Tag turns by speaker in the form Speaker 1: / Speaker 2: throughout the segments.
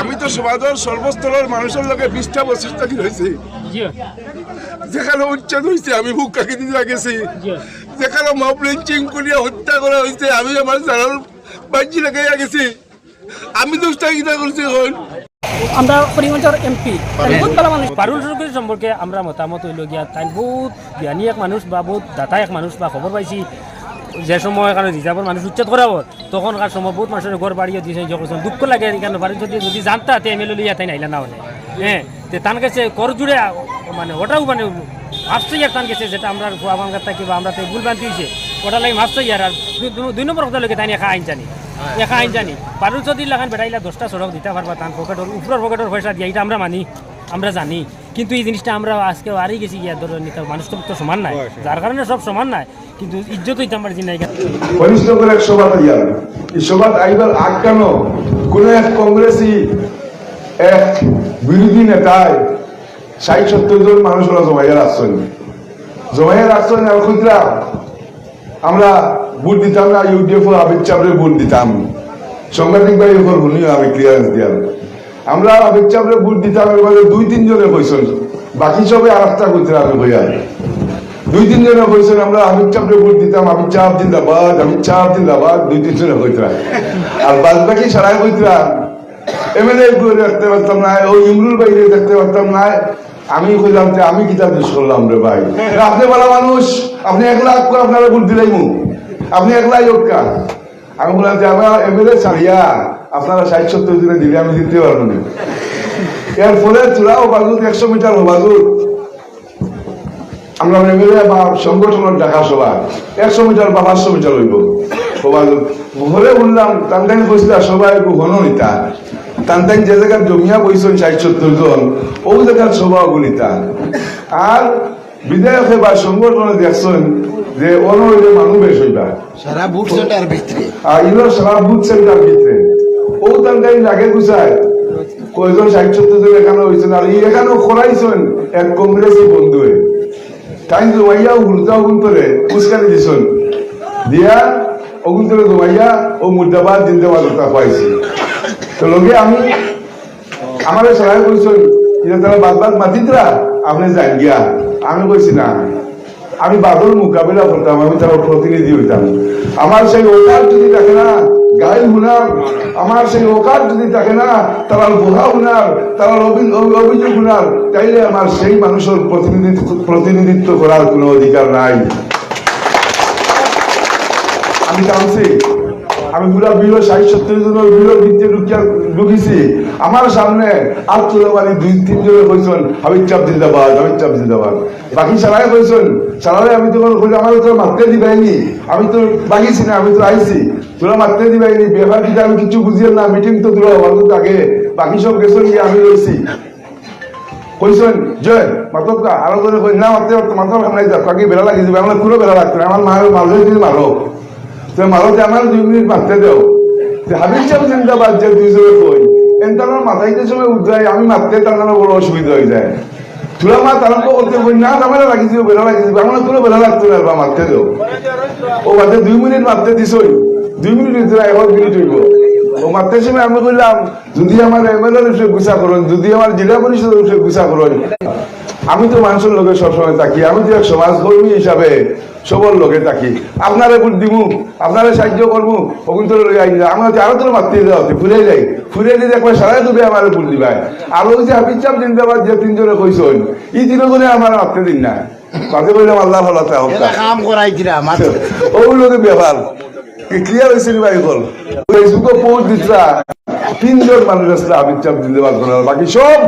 Speaker 1: আমি তো সমাজের সর্বস্তরের মানুষের লগে বিশটা বছর থাকি রয়েছি যেখানে উচ্ছেদ হয়েছে আমি বুক কাকি দিয়ে গেছি যেখানে মব লিঞ্চিং করিয়া হত্যা করা হয়েছে আমি আমার জানার বাজি লাগাইয়া গেছি। আমি দোষটা কিনা করছি এখন।
Speaker 2: আমরা করিমগঞ্জের এমপি বহুত ভালো মানুষ।
Speaker 3: পারুল চৌধুরী সম্পর্কে আমরা মতামত হইল গিয়া তাই বহুত জ্ঞানী এক মানুষ বা বহুত দাতা এক মানুষ বা খবর পাইছি। যে সময় কারণে রিজার্ভর মানুষ উচ্ছেদ করাব তখনকার সময় বহুত মানুষের ঘর বাড়িয়ে দিয়েছে যখন দুঃখ লাগে কেন পারুল যদি যদি জানতা, তে এমএলএ লিয়া তাই নাইলা না হলে। হ্যাঁ তে তান কাছে কর জুড়ে মানে ওটাও মানে ভাবছে ইয়ার তান গেছে যেটা আমরা আমার থাকি বা আমরা ভুল বান্ধি হয়েছে ওটা লাগে ভাবছে ইয়ার আর দুই- নম্বর কথা লাগে তাই একা আইন জানি। একা আইন জানি। পারুল যদি লাগান বেড়াইলা দশটা সড়ক দিতে পারবা তান পকেটর উপরের পকেটের পয়সা দিয়ে এটা আমরা মানি। আমরা জানি। কিন্তু এই জিনিসটা আমরা আজকে হারিয়ে গেছি গিয়া ধরো নিতে মানুষ তো তো সমান নাই। যার কারণে সব সমান নাই। কিন্তু ইজ্জত হইতে আমার জিনাই
Speaker 1: কনিষ্ঠ করে এক সভা ইয়ার এই সভাত আইবার আগ কেন? কোন এক কংগ্রেসি এক বিরোধী নেতায় ষাট সত্তর জন মানুষ ওরা জমাইয়া রাখছেন। জমাইয়া রাখছেন আর খুচরা আমরা ভোট দিতাম না ইউডিএফ ও আবির চাপড়ে ভোট দিতাম। সাংবাদিক ভাই উপর শুনিও আমি ক্লিয়ারেন্স দিয়ার আমরা আবির চাপড়ে ভোট দিতাম এবারে দুই তিনজনে কইছেন বাকি সবে আর একটা কইতে আমি হইয়া দুই তিন জনে কইছেন আমরা আমির চাপরে ভোট দিতাম আমির চাপ জিন্দাবাদ আমির চাপ জিন্দাবাদ, দুই তিন জনে কইতরা আর বাদ বাকি সারাই কইতরা এমএলএ করে দেখতে পারতাম না ওই ইমরুল বাইরে দেখতে পারতাম না। আমি কইলাম যে আমি কিতা দোষ করলাম রে ভাই? আপনি ভালো মানুষ, আপনি একলা করে আপনারা ভোট দিলাই মু আপনি একলাই যোগকা আমি বললাম যে আমরা এমএলএ ছাড়িয়া আপনারা ষাট সত্তর দিনে দিলে আমি দিতে পারব না। এর ফলে চূড়া ও বাজুত একশো মিটার ও বাজুত আমরা এমএলএ বা সংগঠনের ডাকা সভা একশো মিটার বা পাঁচশো মিটার হইব। সভা ঘরে বললাম তান্তাইন কইছিল সবাই একটু ঘন নিতা তান্তাইন যে জায়গায় জমিয়া বইছেন ষাট সত্তর জন ও জায়গার সভা গুলিতা আর বিধায়কে বা সংগঠনে দেখছেন যে অন্য মানুষ বেশ হইবা।
Speaker 4: সারা বুট সেন্টার ভিতরে।
Speaker 1: আর ইনো সারা বুথ সেন্টার ভিতরে। লাগে গুছায়। কয়জন ষাট সত্তর জন এখানে হয়েছেন আর এখানেও খোলাইছেন এক কংগ্রেসি বন্ধুয়ে। জমাইয়া উল্টা অগুন্তরে উস্কানি দিছন। দিয়া অগুন্তরে জমাইয়া ও মুর্দাবাদ জিন্দাবাদ ওটা পাইছি। তো লগে আমি আমার সহায় কইছেন যে তারা বাদ বাদ মাতিতরা, আপনি যান গিয়া। আমি কইছি, না, আমি মোকাবিলা করতাম, আমি তার প্রতিনিধি হইতাম। আমার সেই ওকার যদি থাকে না গাইল হুনার। আমার সেই ওকার যদি থাকে না তারা বোহা হুনার তারা অভি- অভি- অভিযোগ হুনার, তাইলে আমার সেই মানুষের প্রতিনিধিত্ব প্রতিনিধিত্ব করার কোনো অধিকার নাই। আমি জানছি আমি ঢুকিছি আমার সামনে দুই, তিন জনে কইছেন চাপ জিন্দাবাদ চাপ জিন্দাবাদ। বাকি সারাই কইছেন সারাই আমি কইলে আমার তো মারতে দিবাইনি, আমি তো না, আমি তো আইছি। তোরা মারতে দিবাইনি ব্যবহার দিতে আমি কিছু বুঝিয়ে না, মিটিং তো আগে বাকি সব গেছেন আমি রয়েছি কইছেন, জয়, মাতব আরও করে কই না মাতব আমরা যাক কাকি বেলা লাগি যাবে, আমরা পুরো বেলা লাগতো আমার মা মারলে যদি মারো। যে আমার দুই মিনিট মারতে দাও। যে হাবিব চাপ জিন্দাবাদ যে দুই কই। সময় আমি মারতে তার বড় অসুবিধা হয়ে যায়। তুলা মাত আরম্ভ করতে কই না আমার লাগি বেলা দাও। দুই মিনিট দুই মিনিট আমি যদি আমার এমএলএর গুছা করুন, যদি আমার জেলা পরিষদের উঠে গুছা করুন। আমি তো মানুষের লোকে সবসময় থাকি। আমি তো এক সমাজকর্মী হিসাবে সবর লোকে থাকি। আপনারা দিমু আপনারা সাহায্য করব অগুন্তর লোক আইন আমরা আরও তোর মারতে যাওয়া ফুরে যাই। ফুরে দিয়ে একবার সারাই দেবে আমার ভোট দিবাই। আর ওই যে হাবিজ চাপ জিন্দাবাদ যে তিনজনে কইসন এই তিনজনে আমার মারতে দিন না। মারতে বললাম আল্লাহ ভালো
Speaker 4: কাম করাই দিরা মাত্র
Speaker 1: ওগুলোকে ব্যাপার ক্লিয়ার হয়েছে নি ভাই বল? ফেসবুকে পোস্ট দিচ্ছা তিনজন মানুষ আসলে আবির চাপ জিন্দাবাদ বাকি সব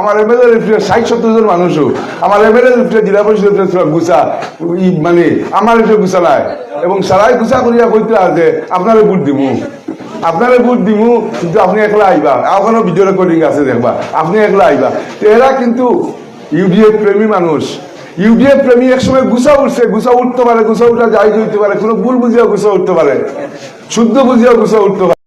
Speaker 1: আমার এমএলএ রিফ্রে ষাট সত্তর জন মানুষও। আমার এমএলএ রিফ্রে জেলা পরিষদের গুছা, ই মানে আমার রিফ্রে গুছা নাই। এবং সারাই গুছা করিয়া কইতে আছে আপনারে ভোট দিমু। আপনারে ভোট দিমু, কিন্তু আপনি একলা আইবা। এখনও ভিডিও রেকর্ডিং আছে দেখবা, আপনি একলা আইবা। তো এরা কিন্তু ইউডিএফ প্রেমী মানুষ। ইউডিএফ প্রেমী এক সময় গুছা উঠছে, গুছা উঠতে পারে, গুছা উঠা যাই হইতে পারে, কোনো ভুল বুঝিয়া গুছা উঠতে পারে। শুদ্ধ বুঝিয়া গুছা উঠতে পারে।